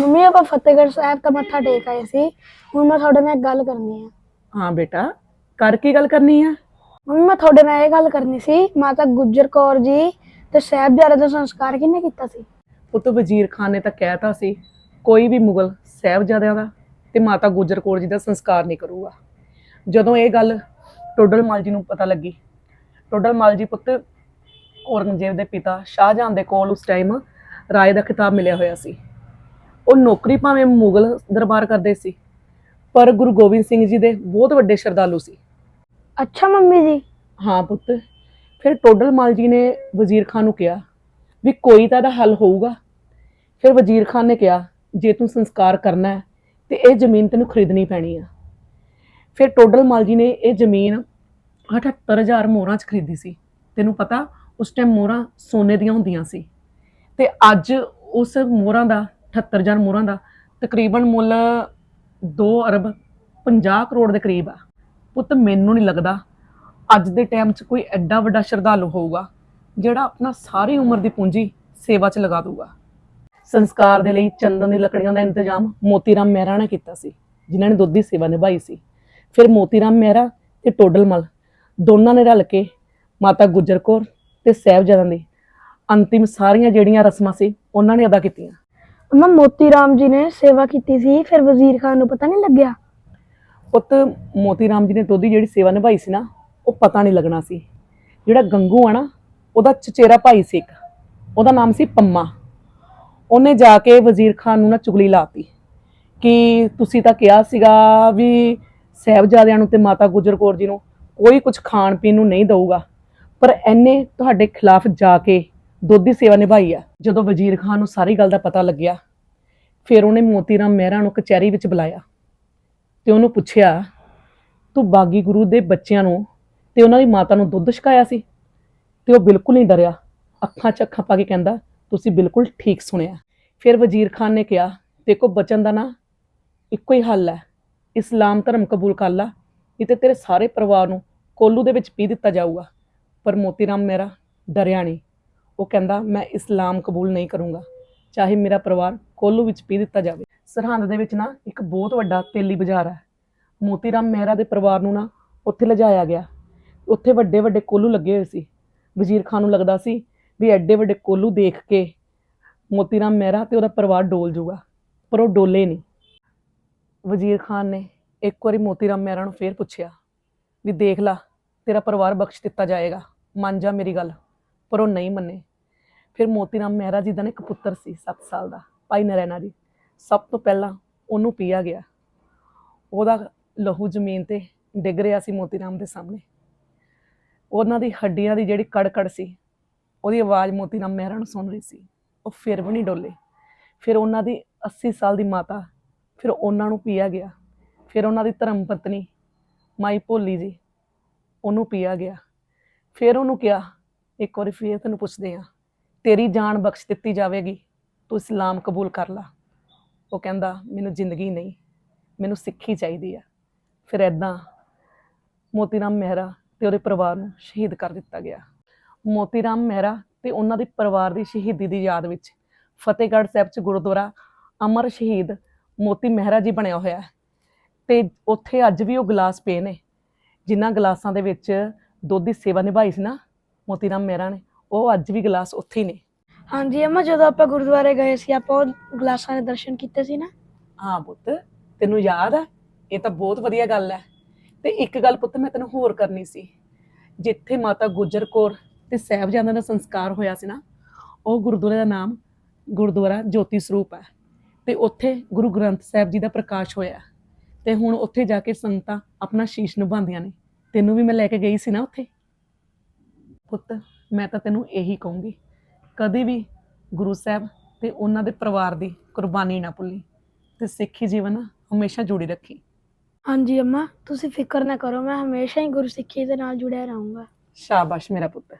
Mummy ਆਪਾਂ ਫਤਿਹਗੜ੍ਹ ਸਾਹਿਬ ਤਾਂ ਮੱਥਾ ਟੇਕ ਆਏ ਸੀ। ਹੁਣ ਮੈਂ ਤੁਹਾਡੇ ਨਾਲ ਇੱਕ ਗੱਲ ਕਰਨੀ ਹੈ ਹਾਂ ਬੇਟਾ ਕਰ ਕੀ ਗੱਲ ਕਰਨੀ ਆ? ਮੰਮੀ ਮੈਂ ਤੁਹਾਡੇ ਨਾਲ ਇਹ ਗੱਲ ਕਰਨੀ ਸੀ ਮਾਤਾ ਗੁਜਰ ਕੌਰ ਜੀ ਤੇ ਸਾਹਿਬਜ਼ਾਦੇ ਦਾ ਸੰਸਕਾਰ ਕਿਹਨੇ ਕੀਤਾ ਸੀ? ਪੁੱਤ ਵਜ਼ੀਰ ਖਾਨ ਨੇ ਤਾਂ ਕਹਿਤਾ ਸੀ ਕੋਈ ਵੀ ਮੁਗਲ ਸਾਹਿਬਜ਼ਾਦਿਆਂ ਦਾ ਤੇ ਮਾਤਾ ਗੁਜਰ ਕੌਰ ਜੀ ਦਾ ਸੰਸਕਾਰ ਨਹੀਂ ਕਰੂਗਾ। ਜਦੋਂ ਇਹ ਗੱਲ ਟੋਡਲ ਮਲ ਜੀ ਨੂੰ ਪਤਾ ਲੱਗੀ ਟੋਡਲ ਮਲ ਜੀ ਪੁੱਤ ਔਰੰਗਜ਼ੇਬ ਦੇ ਪਿਤਾ ਸ਼ਾਹਜਹਾਨ ਦੇ ਕੋਲ ਉਸ ਟਾਈਮ ਰਾਏ ਦਾ ਖਿਤਾਬ ਮਿਲਿਆ ਹੋਇਆ ਸੀ। ਉਹ ਨੌਕਰੀ ਭਾਵੇਂ ਮੁਗਲ ਦਰਬਾਰ ਕਰਦੇ ਸੀ ਪਰ ਗੁਰੂ ਗੋਬਿੰਦ ਸਿੰਘ ਜੀ ਦੇ ਬਹੁਤ ਵੱਡੇ ਸ਼ਰਧਾਲੂ ਸੀ। ਅੱਛਾ ਮੰਮੀ ਜੀ। ਹਾਂ ਪੁੱਤ ਫਿਰ ਟੋਡਲ ਮਲ ਜੀ ਨੇ ਵਜ਼ੀਰ ਖਾਨ ਨੂੰ ਕਿਹਾ ਵੀ ਕੋਈ ਤਾਂ ਇਹਦਾ ਹੱਲ ਹੋਊਗਾ। ਫਿਰ ਵਜ਼ੀਰ ਖਾਨ ਨੇ ਕਿਹਾ ਜੇ ਤੂੰ ਸੰਸਕਾਰ ਕਰਨਾ ਹੈ ਤੇ ਇਹ ਜ਼ਮੀਨ ਤੈਨੂੰ ਖਰੀਦਣੀ ਪੈਣੀ ਆ। ਫਿਰ ਟੋਡਲ ਮਲ ਜੀ ਨੇ ਇਹ ਜ਼ਮੀਨ 78000 ਮੋਹਰਾਂ 'ਚ ਖਰੀਦੀ ਸੀ। ਤੈਨੂੰ ਪਤਾ ਉਸ ਟਾਈਮ ਮੋਹਰਾਂ ਸੋਨੇ ਦੀਆਂ ਹੁੰਦੀਆਂ ਸੀ। ਤੇ ਅੱਜ ਉਸ ਮੋਹਰਾਂ ਦਾ 78000 ਮੋਹਰਾਂ ਦਾ, ਤਕਰੀਬਨ ਮੁੱਲ 2 ਅਰਬ 50 ਕਰੋੜ ਦੇ ਕਰੀਬ ਆ। ਪੁੱਤ, ਮੈਨੂੰ ਨਹੀਂ ਲੱਗਦਾ ਅੱਜ ਦੇ ਟਾਈਮ 'ਚ ਕੋਈ ਐਡਾ ਵੱਡਾ ਸ਼ਰਧਾਲੂ ਹੋਊਗਾ ਜਿਹੜਾ ਆਪਣਾ ਸਾਰੀ ਉਮਰ ਦੀ ਪੂੰਜੀ ਸੇਵਾ 'ਚ ਲਗਾ ਦੂਗਾ ਸੰਸਕਾਰ ਦੇ ਲਈ ਚੰਦਨ ਦੀ ਲੱਕੜੀਆਂ ਦਾ ਇੰਤਜ਼ਾਮ ਮੋਤੀਰਾਮ ਮਹਿਰਾ ਨੇ ਕੀਤਾ ਸੀ, ਜਿਨ੍ਹਾਂ ਨੇ ਦੁੱਧ ਦੀ ਸੇਵਾ ਨਿਭਾਈ ਸੀ। ਫਿਰ ਮੋਤੀਰਾਮ ਮਹਿਰਾ ਤੇ ਟੋਡਲਮਲ ਦੋਨਾਂ ਨੇ ਰਲ ਕੇ ਮਾਤਾ ਗੁਜਰ ਕੌਰ ਤੇ ਸਾਹਿਬਜ਼ਾਦਿਆਂ ਦੀ ਅੰਤਿਮ ਸਾਰੀਆਂ ਜਿਹੜੀਆਂ ਰਸਮਾਂ ਸੀ, ਉਹਨਾਂ ਨੇ ਅਦਾ ਕੀਤੀਆਂ। ਮੰਮਾ ਮੋਤੀ ਰਾਮ ਜੀ ਨੇ ਸੇਵਾ ਕੀਤੀ ਸੀ, ਫਿਰ ਵਜ਼ੀਰ ਖਾਨ ਨੂੰ ਪਤਾ ਨਹੀਂ ਲੱਗਿਆ? ਪੁੱਤ, ਮੋਤੀਰਾਮ ਜੀ ਨੇ ਦੁੱਧ ਜਿਹੜੀ ਸੇਵਾ ਨਿਭਾਈ ਸੀ ਨਾ, ਉਹ ਪਤਾ ਨਹੀਂ ਲੱਗਣਾ ਸੀ। ਜਿਹੜਾ ਗੰਗੂ ਆ ਨਾ, ਉਹਦਾ ਚਚੇਰਾ ਭਾਈ ਸੀ ਇੱਕ। ਉਹਦਾ ਨਾਮ ਸੀ ਪੰਮਾ। ਉਹਨੇ ਜਾ ਕੇ ਵਜ਼ੀਰ ਖਾਨ ਨੂੰ ਨਾ ਚੁਗਲੀ ਲਾਤੀ ਕਿ ਤੁਸੀਂ ਤਾਂ ਕਿਹਾ ਸੀਗਾ ਵੀ ਸਾਹਿਬਜ਼ਾਦਿਆਂ ਨੂੰ ਤੇ ਮਾਤਾ ਗੁਜਰ ਕੌਰ ਜੀ ਨੂੰ ਕੋਈ ਕੁਝ ਖਾਣ ਪੀਣ ਨੂੰ ਨਹੀਂ ਦਊਗਾ, ਪਰ ਐਨੇ ਤੁਹਾਡੇ ਖਿਲਾਫ ਜਾ ਕੇ ਦੁੱਧ ਦੀ ਸੇਵਾ ਨਿਭਾਈ ਆ। ਜਦੋਂ ਵਜ਼ੀਰ ਖਾਨ ਨੂੰ ਸਾਰੀ ਗੱਲ ਦਾ ਪਤਾ ਲੱਗਿਆ, ਫਿਰ ਉਹਨੇ ਮੋਤੀ ਰਾਮ ਮਹਿਰਾ ਨੂੰ ਕਚਹਿਰੀ ਵਿੱਚ ਬੁਲਾਇਆ ਤੇ ਉਹਨੂੰ ਪੁੱਛਿਆ, ਤੂੰ ਬਾਗੀ ਗੁਰੂ ਦੇ ਬੱਚਿਆਂ ਨੂੰ ਤੇ ਉਹਨਾਂ ਦੀ ਮਾਤਾ ਨੂੰ ਦੁੱਧ ਛਕਾਇਆ ਸੀ? ਤੇ ਉਹ ਬਿਲਕੁਲ ਨਹੀਂ ਡਰਿਆ। ਅੱਖਾਂ 'ਚ ਅੱਖਾਂ ਪਾ ਕੇ ਕਹਿੰਦਾ, ਤੁਸੀਂ ਬਿਲਕੁਲ ਠੀਕ ਸੁਣਿਆ। ਫਿਰ ਵਜ਼ੀਰ ਖਾਨ ਨੇ ਕਿਹਾ, ਦੇਖੋ ਬਚਨ ਦਾ ਨਾ ਇੱਕੋ ਹੀ ਹੱਲ ਹੈ। ਇਸਲਾਮ ਧਰਮ ਕਬੂਲ ਕਰ ਲਾ ਨਹੀਂ ਤੇ ਤੇਰੇ ਸਾਰੇ ਪਰਿਵਾਰ ਨੂੰ ਕੋਲੂ ਦੇ ਵਿੱਚ ਪੀ ਦਿੱਤਾ ਜਾਊਗਾ। ਪਰ ਮੋਤੀ ਰਾਮ ਮੇਰਾ ਡਰਿਆ ਨਹੀਂ। ਉਹ ਕਹਿੰਦਾ, ਮੈਂ ਇਸਲਾਮ ਕਬੂਲ ਨਹੀਂ ਕਰੂੰਗਾ। ਚਾਹੇ ਮੇਰਾ ਪਰਿਵਾਰ ਕੋਲੂ ਵਿੱਚ ਪੀ ਦਿੱਤਾ ਜਾਵੇ। ਸਰਹੰਦ ਦੇ ਵਿੱਚ ਨਾ ਇੱਕ ਬਹੁਤ ਵੱਡਾ ਤੇਲੀ ਬਾਜ਼ਾਰ ਹੈ। ਮੋਤੀਰਾਮ ਮਹਿਰਾ ਦੇ ਪਰਿਵਾਰ ਨੂੰ ਨਾ ਉੱਥੇ ਲਿਜਾਇਆ ਗਿਆ। ਉੱਥੇ ਵੱਡੇ ਵੱਡੇ ਕੋਲੂ ਲੱਗੇ ਹੋਏ ਸੀ। ਵਜ਼ੀਰ ਖਾਨ ਨੂੰ ਲੱਗਦਾ ਸੀ ਵੀ ਐਡੇ ਵੱਡੇ ਕੋਲੂ ਦੇਖ ਕੇ ਮੋਤੀਰਾਮ ਮਹਿਰਾ ਤੇ ਉਹਦਾ ਪਰਿਵਾਰ ਡੋਲ ਜੂਗਾ, ਪਰ ਉਹ ਡੋਲੇ ਨਹੀਂ। ਵਜ਼ੀਰ ਖਾਨ ਨੇ ਇੱਕ ਵਾਰੀ ਮੋਤੀਰਾਮ ਮਹਿਰਾ ਨੂੰ ਫੇਰ ਪੁੱਛਿਆ ਵੀ, ਦੇਖ ਲਾ, ਤੇਰਾ ਪਰਿਵਾਰ ਬਖਸ਼ ਦਿੱਤਾ ਜਾਏਗਾ। ਮੰਨ ਜਾ ਮੇਰੀ ਗੱਲ, ਪਰ ਉਹ ਨਹੀਂ ਮੰਨੇ। ਫਿਰ ਮੋਤੀਰਾਮ ਮਹਿਰਾ ਜੀ ਦਾ ਨਾ ਇੱਕ ਪੁੱਤਰ ਸੀ 7 ਸਾਲ ਦਾ, ਭਾਈ ਨਰੈਣਾ ਜੀ। ਸਭ ਤੋਂ ਪਹਿਲਾਂ ਉਹਨੂੰ ਪੀਆ ਗਿਆ। ਉਹਦਾ ਲਹੂ ਜ਼ਮੀਨ ਤੇ ਡਿੱਗ ਰਿਹਾ ਸੀ ਮੋਤੀਰਾਮ ਦੇ ਸਾਹਮਣੇ। ਉਹਨਾਂ ਦੀ ਹੱਡੀਆਂ ਦੀ ਜਿਹੜੀ ਕੜਕੜ ਸੀ, ਉਹਦੀ ਆਵਾਜ਼ ਮੋਤੀਰਾਮ ਮਹਿਰਾ ਨੂੰ ਸੁਣ ਰਹੀ ਸੀ। ਉਹ ਫਿਰ ਵੀ ਨਹੀਂ ਡੋਲੇ। ਫਿਰ ਉਹਨਾਂ ਦੀ 80 ਸਾਲ ਦੀ ਮਾਤਾ, ਫਿਰ ਉਹਨਾਂ ਨੂੰ ਪੀਆ ਗਿਆ। ਫਿਰ ਉਹਨਾਂ ਦੀ ਧਰਮ ਪਤਨੀ, ਮਾਈ ਭੋਲੀ ਜੀ, ਉਹਨੂੰ ਪੀਆ ਗਿਆ। ਫਿਰ ਉਹਨੂੰ ਕਿਹਾ, ਇੱਕ ਵਾਰੀ ਫਿਰ ਤੈਨੂੰ ਪੁੱਛਦੇ ਆ ਤੇਰੀ ਜਾਨ ਬਖਸ਼ ਦਿੱਤੀ ਜਾਵੇਗੀ, ਤੂੰ ਇਸਲਾਮ ਕਬੂਲ ਕਰ ਲਾ। ਉਹ ਕਹਿੰਦਾ, ਮੈਨੂੰ ਜ਼ਿੰਦਗੀ ਨਹੀਂ, ਮੈਨੂੰ ਸਿੱਖੀ ਚਾਹੀਦੀ ਆ। ਫਿਰ ਐਦਾਂ ਮੋਤੀਰਾਮ ਮਹਿਰਾ ਤੇ ਉਹਦੇ ਪਰਿਵਾਰ ਨੂੰ ਸ਼ਹੀਦ ਕਰ ਦਿੱਤਾ ਗਿਆ। ਮੋਤੀਰਾਮ ਮਹਿਰਾ ਤੇ ਉਹਨਾਂ ਦੇ ਪਰਿਵਾਰ ਦੀ ਸ਼ਹੀਦੀ ਦੀ ਯਾਦ ਵਿੱਚ ਫਤਿਹਗੜ੍ਹ ਸਾਹਿਬ 'ਚ ਗੁਰਦੁਆਰਾ ਅਮਰ ਸ਼ਹੀਦ ਮੋਤੀ ਮਹਿਰਾ ਜੀ ਬਣਿਆ ਹੋਇਆ ਹੈ। ਤੇ ਉੱਥੇ ਅੱਜ ਵੀ ਉਹ ਗਲਾਸ ਪਏ ਨੇ, ਜਿਨ੍ਹਾਂ ਗਲਾਸਾਂ ਦੇ ਵਿੱਚ ਦੁੱਧ ਦੀ ਸੇਵਾ ਨਿਭਾਈ ਸੀ ਨਾ, ਮੋਤੀਰਾਮ ਮਹਿਰਾ ਨੇ। ਉਹ ਅੱਜ ਵੀ ਗਲਾਸ ਉੱਥੇ ਹੀ ਨੇ। ਹਾਂਜੀ ਅੰਮਾ ਜਦੋਂ ਆਪਾਂ ਗੁਰਦੁਆਰੇ ਗਏ ਸੀ ਆਪਾਂ ਉਹ ਗਲਾਸਾਂ ਦੇ ਦਰਸ਼ਨ ਕੀਤੇ ਸੀ ਨਾ? ਹਾਂ ਪੁੱਤ ਤੈਨੂੰ ਯਾਦ ਹੈ ਇਹ ਤਾਂ ਬਹੁਤ ਵਧੀਆ ਗੱਲ ਹੈ ਤੇ ਇੱਕ ਗੱਲ ਪੁੱਤ ਮੈਂ ਤੈਨੂੰ ਹੋਰ ਕਰਨੀ ਸੀ। ਜਿੱਥੇ ਮਾਤਾ ਗੁਜਰ ਕੌਰ ਤੇ ਸਾਹਿਬਜ਼ਾਦਿਆਂ ਦਾ ਸੰਸਕਾਰ ਹੋਇਆ ਸੀ ਨਾ ਉਹ ਗੁਰਦੁਆਰੇ ਦਾ ਨਾਮ ਗੁਰਦੁਆਰਾ ਜੋਤੀ ਸਰੂਪ ਹੈ ਤੇ ਉੱਥੇ ਗੁਰੂ ਗ੍ਰੰਥ ਸਾਹਿਬ ਜੀ ਦਾ ਪ੍ਰਕਾਸ਼ ਹੋਇਆ ਤੇ ਹੁਣ ਉੱਥੇ ਜਾ ਕੇ ਸੰਗਤਾਂ ਆਪਣਾ ਸ਼ੀਸ਼ ਨਿਭਾਉਂਦੀਆਂ ਨੇ। ਤੈਨੂੰ ਵੀ ਮੈਂ ਲੈ ਕੇ ਗਈ ਸੀ ਨਾ ਉੱਥੇ। ਪੁੱਤ ਮੈਂ ਤਾਂ ਤੈਨੂੰ ਇਹੀ ਕਹੂੰਗੀ ਕਦੇ ਵੀ ਗੁਰੂ ਸਾਹਿਬ ਤੇ ਉਹਨਾਂ ਦੇ ਪਰਿਵਾਰ ਦੀ ਕੁਰਬਾਨੀ ਨਾ ਭੁੱਲੀ ਤੇ ਸਿੱਖੀ ਜੀਵਨ ਹਮੇਸ਼ਾ ਜੁੜੀ ਰੱਖੀ। ਹਾਂਜੀ ਅੰਮਾ ਤੁਸੀਂ ਫਿਕਰ ਨਾ ਕਰੋ ਮੈਂ ਹਮੇਸ਼ਾ ਹੀ ਗੁਰਸਿੱਖੀ ਦੇ ਨਾਲ ਜੁੜਿਆ ਰਹੂੰਗਾ। ਸ਼ਾਬਾਸ਼ ਮੇਰਾ ਪੁੱਤ।